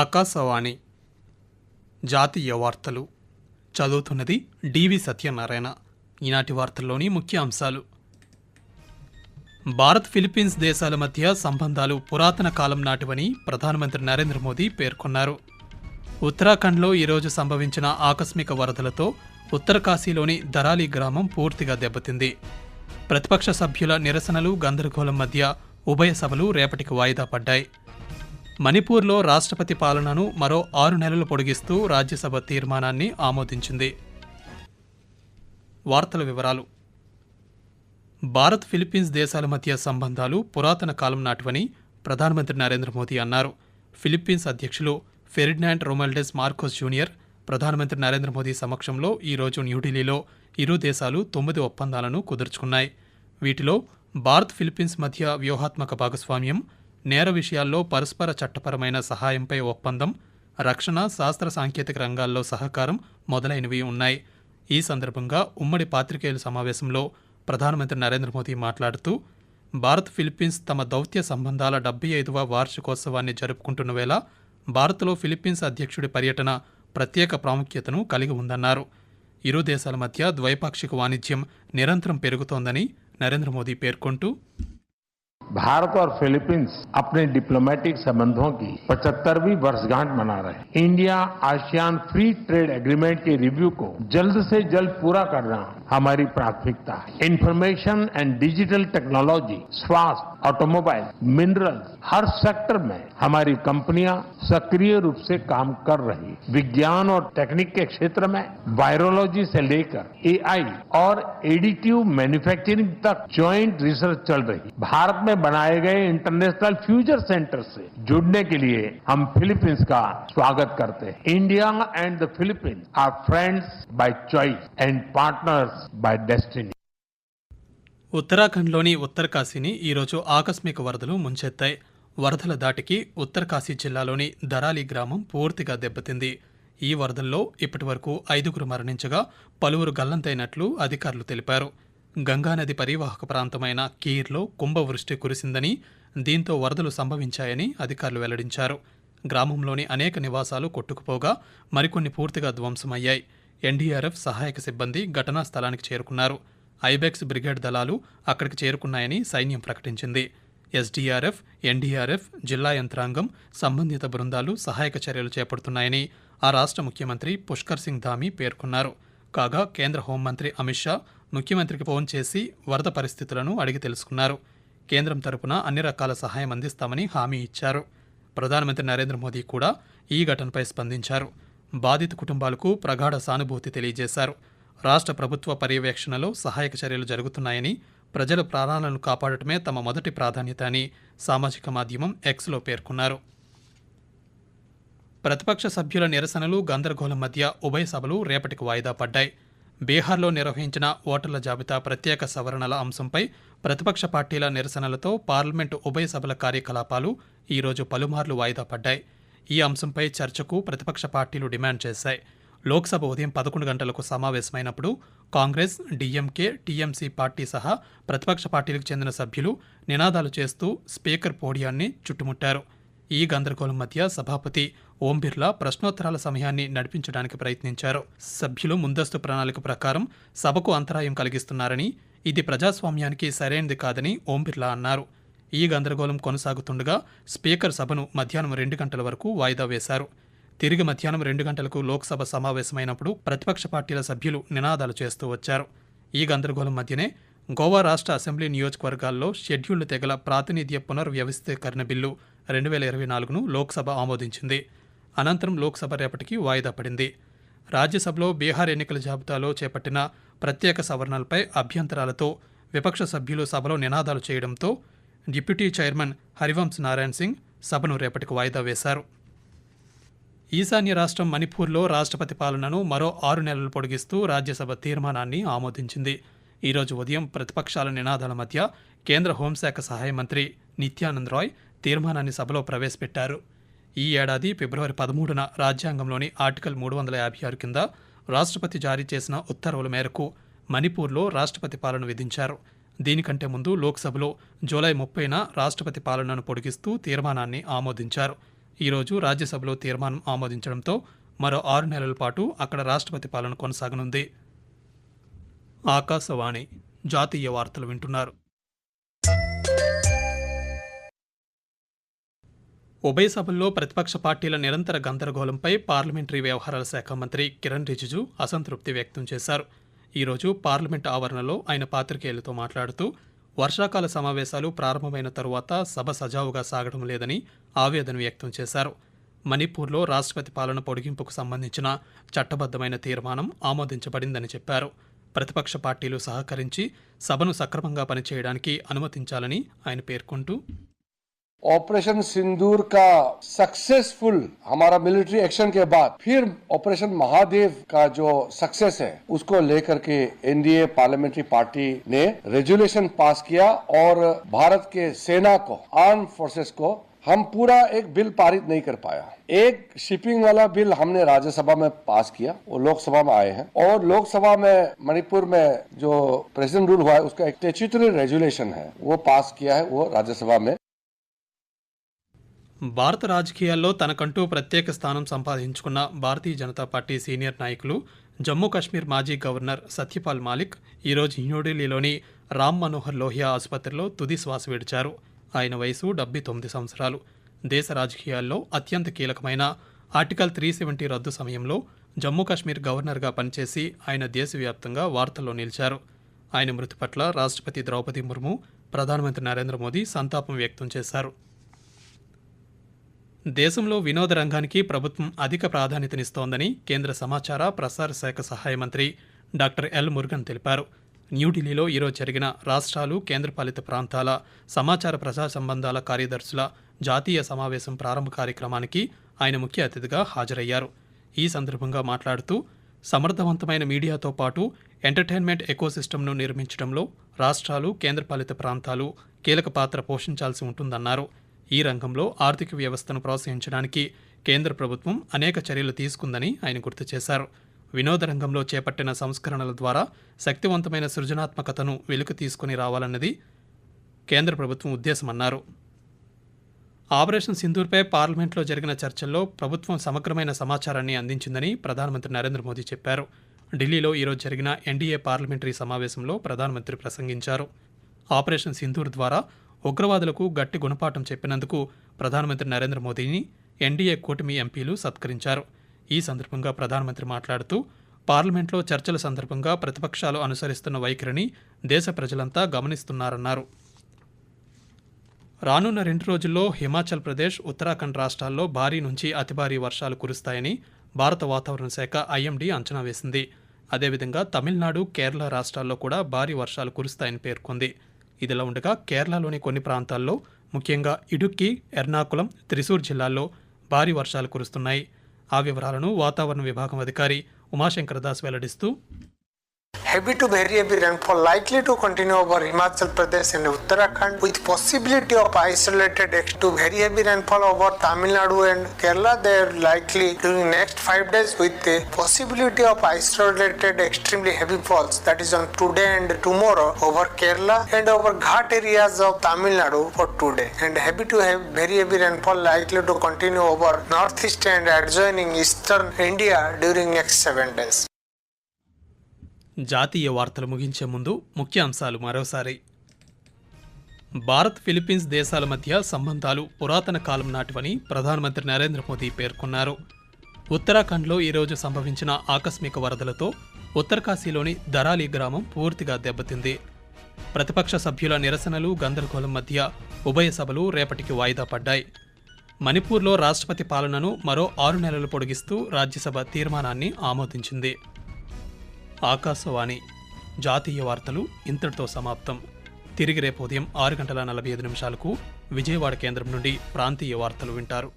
ఆకాశవాణి జాతీయ వార్తలు. చదువుతున్నది డివి సత్యనారాయణ. ఈనాటి వార్తల్లోని ముఖ్య అంశాలు భారత్ ఫిలిప్పీన్స్ దేశాల మధ్య సంబంధాలు పురాతన కాలం నాటివని ప్రధానమంత్రి నరేంద్ర మోదీ పేర్కొన్నారు. ఉత్తరాఖండ్లో ఈరోజు సంభవించిన ఆకస్మిక వరదలతో ఉత్తరకాశీలోని దరాలి గ్రామం పూర్తిగా దెబ్బతింది. ప్రతిపక్ష సభ్యుల నిరసనలు గందరగోళం మధ్య ఉభయ సభలు రేపటికి వాయిదా పడ్డాయి. మణిపూర్లో రాష్ట్రపతి పాలనను మరో ఆరు నెలలు పొడిగిస్తూ రాజ్యసభ తీర్మానాన్ని ఆమోదించింది. వార్తల వివరాలు. భారత్ ఫిలిప్పీన్స్ దేశాల మధ్య సంబంధాలు పురాతన కాలం నాటివని ప్రధానమంత్రి నరేంద్ర మోదీ అన్నారు. ఫిలిప్పీన్స్ అధ్యక్షులు ఫెర్డినాండ్ రొమాల్డెస్ మార్కోస్ జూనియర్ ప్రధానమంత్రి నరేంద్ర మోదీ సమక్షంలో ఈరోజు న్యూఢిల్లీలో ఇరు దేశాలు తొమ్మిది ఒప్పందాలను కుదుర్చుకున్నాయి. వీటిలో భారత్ ఫిలిప్పీన్స్ మధ్య వ్యూహాత్మక భాగస్వామ్యం నేర విషయాల్లో పరస్పర చట్టపరమైన సహాయంపై ఒప్పందం రక్షణ శాస్త్ర సాంకేతిక రంగాల్లో సహకారం మొదలైనవి ఉన్నాయి. ఈ సందర్భంగా ఉమ్మడి పాత్రికేయుల సమావేశంలో ప్రధానమంత్రి నరేంద్ర మోదీ మాట్లాడుతూ భారత్ ఫిలిప్పీన్స్ తమ దౌత్య సంబంధాల డెబ్బై ఐదవ వార్షికోత్సవాన్ని జరుపుకుంటున్న వేళ భారత్లో ఫిలిప్పీన్స్ అధ్యక్షుడి పర్యటన ప్రత్యేక ప్రాముఖ్యతను కలిగి ఉందన్నారు. ఇరు దేశాల మధ్య ద్వైపాక్షిక వాణిజ్యం నిరంతరం పెరుగుతోందని నరేంద్ర మోదీ పేర్కొంటూ भारत और फिलीपींस अपने डिप्लोमेटिक संबंधों की 75वीं वर्षगांठ मना रहे हैं। India ASEAN free trade agreement के रिव्यू को जल्द से जल्द पूरा करना हमारी प्राथमिकता है। इन्फॉर्मेशन एंड डिजिटल टेक्नोलॉजी स्वास्थ्य ऑटोमोबाइल मिनरल्स हर सेक्टर में हमारी कंपनियाँ सक्रिय रूप से काम कर रही विज्ञान और टेक्निक के क्षेत्र में वायरोलॉजी से लेकर एआई और एडिटिव मैन्युफैक्चरिंग तक ज्वाइंट रिसर्च चल रही भारत में बनाए गए इंटरनेशनल फ्यूचर सेंटर से जुड़ने के लिए हम फिलीपींस का स्वागत करते हैं। India and the Philippines are friends by choice and partners by destiny ఉత్తరాఖండ్లోని ఉత్తరకాశీని ఈరోజు ఆకస్మిక వరదలు ముంచెత్తాయి. వరదల దాటికి ఉత్తరకాశీ జిల్లాలోని దరాలి గ్రామం పూర్తిగా దెబ్బతింది. ఈ వరదల్లో ఇప్పటివరకు ఐదుగురు మరణించగా పలువురు గల్లంతైనట్లు అధికారులు తెలిపారు. గంగానది పరివాహక ప్రాంతమైన కీర్లో కుంభవృష్టి కురిసిందని దీంతో వరదలు సంభవించాయని అధికారులు వెల్లడించారు. గ్రామంలోని అనేక నివాసాలు కొట్టుకుపోగా మరికొన్ని పూర్తిగా ధ్వంసమయ్యాయి. ఎన్డీఆర్ఎఫ్ సహాయక సిబ్బంది ఘటనా స్థలానికి చేరుకున్నారు. ఐబెక్స్ బ్రిగేడ్ దళాలు అక్కడికి చేరుకున్నాయని సైన్యం ప్రకటించింది. ఎస్డీఆర్ఎఫ్ ఎన్డీఆర్ఎఫ్ జిల్లా యంత్రాంగం సంబంధిత బృందాలు సహాయక చర్యలు చేపడుతున్నాయని ఆ రాష్ట్ర ముఖ్యమంత్రి పుష్కర్ సింగ్ ధామి పేర్కొన్నారు. కాగా కేంద్ర హోంమంత్రి అమిత్ షా ముఖ్యమంత్రికి ఫోన్ చేసి వరద పరిస్థితులను అడిగి తెలుసుకున్నారు. కేంద్రం తరపున అన్ని రకాల సహాయం అందిస్తామని హామీ ఇచ్చారు. ప్రధానమంత్రి నరేంద్ర మోదీ కూడా ఈ ఘటనపై స్పందించారు. బాధిత కుటుంబాలకు ప్రగాఢ సానుభూతి తెలియజేశారు. రాష్ట్ర ప్రభుత్వ పర్యవేక్షణలో సహాయక చర్యలు జరుగుతున్నాయని ప్రజల ప్రాణాలను కాపాడటమే తమ మొదటి ప్రాధాన్యత అని సామాజిక మాధ్యమం ఎక్స్లో పేర్కొన్నారు. ప్రతిపక్ష సభ్యుల నిరసనలు గందరగోళం మధ్య ఉభయ సభలు రేపటికి వాయిదా పడ్డాయి. బీహార్లో నిర్వహించిన ఓటర్ల జాబితా ప్రత్యేక సవరణల అంశంపై ప్రతిపక్ష పార్టీల నిరసనలతో పార్లమెంటు ఉభయ సభల కార్యకలాపాలు ఈరోజు పలుమార్లు వాయిదా పడ్డాయి. ఈ అంశంపై చర్చకు ప్రతిపక్ష పార్టీలు డిమాండ్ చేశాయి. లోక్సభ ఉదయం పదకొండు గంటలకు సమావేశమైనప్పుడు కాంగ్రెస్ డీఎంకే టీఎంసీ పార్టీ సహా ప్రతిపక్ష పార్టీలకు చెందిన సభ్యులు నినాదాలు చేస్తూ స్పీకర్ పోడియాన్ని చుట్టుముట్టారు. ఈ గందరగోళం మధ్య సభాపతి ఓం బిర్లా ప్రశ్నోత్తరాల సమయాన్ని నడిపించడానికి ప్రయత్నించారు. సభ్యులు ముందస్తు ప్రణాళిక ప్రకారం సభకు అంతరాయం కలిగిస్తున్నారని ఇది ప్రజాస్వామ్యానికి సరైనది కాదని ఓం బిర్లా అన్నారు. ఈ గందరగోళం కొనసాగుతుండగా స్పీకర్ సభను మధ్యాహ్నం రెండు గంటల వరకు వాయిదా వేశారు. తిరిగి మధ్యాహ్నం రెండు గంటలకు లోక్సభ సమావేశమైనప్పుడు ప్రతిపక్ష పార్టీల సభ్యులు నినాదాలు చేస్తూ వచ్చారు. ఈ గందరగోళం మధ్యనే గోవా రాష్ట్ర అసెంబ్లీ నియోజకవర్గాల్లో షెడ్యూల్డ్ తెగల ప్రాతినిధ్య పునర్వ్యవస్థీకరణ బిల్లు రెండు వేల ఇరవై నాలుగును లోక్సభ ఆమోదించింది. అనంతరం లోక్సభ రేపటికి వాయిదా పడింది. రాజ్యసభలో బీహార్ ఎన్నికల జాబితాలో చేపట్టిన ప్రత్యేక సవరణలపై అభ్యంతరాలతో విపక్ష సభ్యులు సభలో నినాదాలు చేయడంతో డిప్యూటీ చైర్మన్ హరివంశ్ నారాయణ్ సింగ్ సభను రేపటికి వాయిదా వేశారు. ఈశాన్య రాష్ట్రం మణిపూర్లో రాష్ట్రపతి పాలనను మరో ఆరు నెలలు పొడిగిస్తూ రాజ్యసభ తీర్మానాన్ని ఆమోదించింది. ఈరోజు ఉదయం ప్రతిపక్షాల నినాదాల మధ్య కేంద్ర హోంశాఖ సహాయ మంత్రి నిత్యానంద్ రాయ్ తీర్మానాన్ని సభలో ప్రవేశపెట్టారు. ఈ ఏడాది ఫిబ్రవరి పదమూడున రాజ్యాంగంలోని ఆర్టికల్ మూడు వందల యాభై ఆరు కింద రాష్ట్రపతి జారీ చేసిన ఉత్తర్వుల మేరకు మణిపూర్లో రాష్ట్రపతి పాలన విధించారు. దీనికంటే ముందు లోక్సభలో జూలై ముప్పైన రాష్ట్రపతి పాలనను పొడిగిస్తూ తీర్మానాన్ని ఆమోదించారు. ఈరోజు రాజ్యసభలో తీర్మానం ఆమోదించడంతో మరో ఆరు నెలల పాటు అక్కడ రాష్ట్రపతి పాలన కొనసాగనుంది. ఆకాశవాణి జాతీయ వార్తలు వింటున్నారు. ఉభయ సభల్లో ప్రతిపక్ష పార్టీల నిరంతర గందరగోళంపై పార్లమెంటరీ వ్యవహారాల శాఖ మంత్రి కిరణ్ రిజిజు అసంతృప్తి వ్యక్తం చేశారు. ఈరోజు పార్లమెంట్ ఆవరణలో ఆయన పాత్రికేయులతో మాట్లాడుతూ వర్షాకాల సమావేశాలు ప్రారంభమైన తరువాత సభ సజావుగా సాగడం లేదని ఆవేదన వ్యక్తం చేశారు. మణిపూర్లో రాష్ట్రపతి పాలన పొడిగింపుకు సంబంధించిన చట్టబద్ధమైన తీర్మానం ఆమోదించబడిందని చెప్పారు. ప్రతిపక్ష పార్టీలు సహకరించి సభను సక్రమంగా పనిచేయడానికి అనుమతించాలని ఆయన పేర్కొంటూ ऑपरेशन सिंदूर का सक्सेसफुल हमारा मिलिट्री एक्शन के बाद फिर ऑपरेशन महादेव का जो सक्सेस है, उसको लेकर के एनडीए पार्लियामेंट्री पार्टी ने रेजुलेशन पास किया और भारत के सेना को आर्म फोर्सेस को हम पूरा एक बिल पारित नहीं कर पाया। एक शिपिंग वाला बिल हमने राज्यसभा में पास किया, वो लोकसभा में आए हैं। और लोकसभा में, मणिपुर में जो प्रेसिडेंट रूल हुआ है, उसका एक स्टेच्यूटरी रेजुलेशन है, वो पास किया है वो राज्यसभा में। భారత రాజకీయాల్లో తనకంటూ ప్రత్యేక స్థానం సంపాదించుకున్న భారతీయ జనతా పార్టీ సీనియర్ నాయకులు జమ్మూ కాశ్మీర్ మాజీ గవర్నర్ సత్యపాల్ మాలిక్ ఈరోజు న్యూఢిల్లీలోని రామ్ మనోహర్ లోహియా ఆసుపత్రిలో తుది శ్వాస విడిచారు. ఆయన వయసు డెబ్బై తొమ్మిది సంవత్సరాలు. దేశ రాజకీయాల్లో అత్యంత కీలకమైన ఆర్టికల్ త్రీ సెవెంటీ రద్దు సమయంలో జమ్మూ కాశ్మీర్ గవర్నర్గా పనిచేసి ఆయన దేశవ్యాప్తంగా వార్తల్లో నిలిచారు. ఆయన మృతి పట్ల రాష్ట్రపతి ద్రౌపది ముర్ము ప్రధానమంత్రి నరేంద్ర మోదీ సంతాపం వ్యక్తం చేశారు. దేశంలో వినోద రంగానికి ప్రభుత్వం అధిక ప్రాధాన్యతనిస్తోందని కేంద్ర సమాచార ప్రసార శాఖ సహాయ మంత్రి డాక్టర్ ఎల్ మురుగన్ తెలిపారు. న్యూఢిల్లీలో ఈరోజు జరిగిన రాష్ట్రాలు కేంద్రపాలిత ప్రాంతాల సమాచార ప్రజా సంబంధాల కార్యదర్శుల జాతీయ సమావేశం ప్రారంభ కార్యక్రమానికి ఆయన ముఖ్య అతిథిగా హాజరయ్యారు. ఈ సందర్భంగా మాట్లాడుతూ సమర్థవంతమైన మీడియాతో పాటు ఎంటర్టైన్మెంట్ ఎకోసిస్టమ్ను నిర్మించడంలో రాష్ట్రాలు కేంద్రపాలిత ప్రాంతాలు కీలక పాత్ర పోషించాల్సి ఉంటుందన్నారు. ఈ రంగంలో ఆర్థిక వ్యవస్థను ప్రోత్సహించడానికి కేంద్ర ప్రభుత్వం అనేక చర్యలు తీసుకుందని ఆయన గుర్తు చేశారు. వినోద రంగంలో చేపట్టిన సంస్కరణల ద్వారా శక్తివంతమైన సృజనాత్మకతను వెలుకు తీసుకుని రావాలన్నది కేంద్ర ప్రభుత్వం ఉద్దేశమన్నారు. ఆపరేషన్ సింధూర్పై పార్లమెంట్లో జరిగిన చర్చల్లో ప్రభుత్వం సమగ్రమైన సమాచారాన్ని అందించిందని ప్రధానమంత్రి నరేంద్ర మోదీ చెప్పారు. ఢిల్లీలో ఈరోజు జరిగిన ఎన్డీఏ పార్లమెంటరీ సమావేశంలో ప్రధానమంత్రి ప్రసంగించారు. ఆపరేషన్ సింధూర్ ద్వారా ఉగ్రవాదులకు గట్టి గుణపాఠం చెప్పినందుకు ప్రధానమంత్రి నరేంద్ర మోదీని ఎన్డీఏ కూటమి ఎంపీలు సత్కరించారు. ఈ సందర్భంగా ప్రధానమంత్రి మాట్లాడుతూ పార్లమెంట్లో చర్చల సందర్భంగా ప్రతిపక్షాలు అనుసరిస్తున్న వైఖరిని దేశ ప్రజలంతా గమనిస్తున్నారన్నారు. రానున్న రెండు రోజుల్లో హిమాచల్ ప్రదేశ్ ఉత్తరాఖండ్ రాష్ట్రాల్లో భారీ నుంచి అతి భారీ వర్షాలు కురుస్తాయని భారత వాతావరణ శాఖ ఐఎండీ అంచనా వేసింది. అదేవిధంగా తమిళనాడు కేరళ రాష్ట్రాల్లో కూడా భారీ వర్షాలు కురుస్తాయని పేర్కొంది. ఇదిలా ఉండగా కేరళలోని కొన్ని ప్రాంతాల్లో ముఖ్యంగా ఇడుక్కి ఎర్నాకుళం త్రిశూర్ జిల్లాల్లో భారీ వర్షాలు కురుస్తున్నాయి. ఆ వివరాలను వాతావరణ విభాగం అధికారి Umashankar Das వెల్లడిస్తూ Heavy to very heavy rainfall likely to continue over Himachal Pradesh and Uttarakhand with possibility of isolated to very heavy rainfall over Tamil Nadu and Kerala. They are likely during next five days with the possibility of isolated extremely heavy falls that is on today and tomorrow over Kerala and over Ghat areas of Tamil Nadu for today and heavy to have very heavy rainfall likely to continue over northeast and adjoining eastern India during next seven days. జాతీయ వార్తలు ముగించే ముందు ముఖ్య అంశాలు మరోసారి. Bharat Philippines దేశాల మధ్య సంబంధాలు పురాతన కాలం నాటివని ప్రధానమంత్రి నరేంద్ర మోదీ పేర్కొన్నారు. ఉత్తరాఖండ్లో ఈరోజు సంభవించిన ఆకస్మిక వరదలతో ఉత్తరకాశీలోని దరాలి గ్రామం పూర్తిగా దెబ్బతింది. ప్రతిపక్ష సభ్యుల నిరసనలు గందరగోళం మధ్య ఉభయ సభలు రేపటికి వాయిదా పడ్డాయి. మణిపూర్లో రాష్ట్రపతి పాలనను మరో ఆరు నెలలు పొడిగిస్తూ రాజ్యసభ తీర్మానాన్ని ఆమోదించింది. ఆకాశవాణి జాతీయ వార్తలు ఇంతటితో సమాప్తం. తిరిగి రేపు ఉదయం ఆరు గంటల నలభై ఐదు నిమిషాలకు విజయవాడ కేంద్రం నుండి ప్రాంతీయ వార్తలు వింటారు.